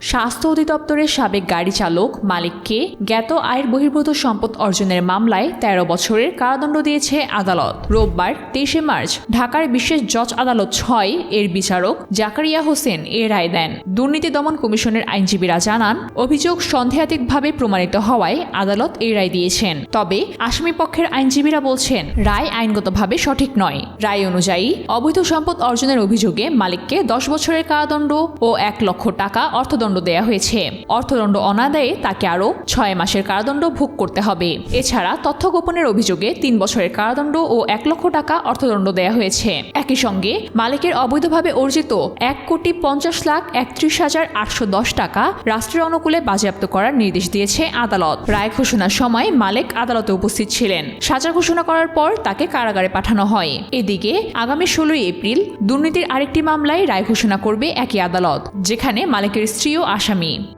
স্বাস্থ্য অধিদপ্তরের সাবেক গাড়ি চালক মালিককে জ্ঞাত আয়ের বহির্ভূত সম্পদ অর্জনের মামলায় ১৩ বছরের কারাদণ্ড দিয়েছে আদালত। রোববার তেইশে মার্চ ঢাকার বিশেষ জজ আদালত ছয় এর বিচারক জাকারিয়া হোসেন এ রায় দেন। দুর্নীতি দমন কমিশনের আইনজীবীরা জানান, অভিযোগ সন্দেহাতীতভাবে প্রমাণিত হওয়ায় আদালত এই রায় দিয়েছেন। তবে আসামি পক্ষের আইনজীবীরা বলছেন, রায় আইনগতভাবে সঠিক নয়। রায় অনুযায়ী, অবৈধ সম্পদ অর্জনের অভিযোগে মালিককে দশ বছরের কারাদণ্ড ও এক লক্ষ টাকা অর্থদণ্ড দেয়া হয়েছে। অর্থদণ্ড অনাদায়ে তাকে আরও ছয় মাসের কারাদণ্ড ভোগ করতে হবে। এছাড়া তথ্য গোপনের অভিযোগে তিন বছরের কারাদণ্ড ও এক লক্ষ টাকা অর্থদণ্ড দেয়া হয়েছে। একই সঙ্গে মালিকের অবৈধভাবে অর্জিত এক কোটি পঞ্চাশ লাখ একত্রিশ হাজার আটশো দশ টাকা রাষ্ট্রের অনুকূলে বাজেয়াপ্ত করার নির্দেশ দিয়েছে আদালত। রায় ঘোষণার সময় মালিক আদালতে উপস্থিত ছিলেন। সাজা ঘোষণা করার পর তাকে কারাগারে পাঠানো হয়। এদিকে আগামী ষোলোই এপ্রিল দুর্নীতির আরেকটি মামলায় রায় ঘোষণা করবে একই আদালত, যেখানে মালিকের still Ashami.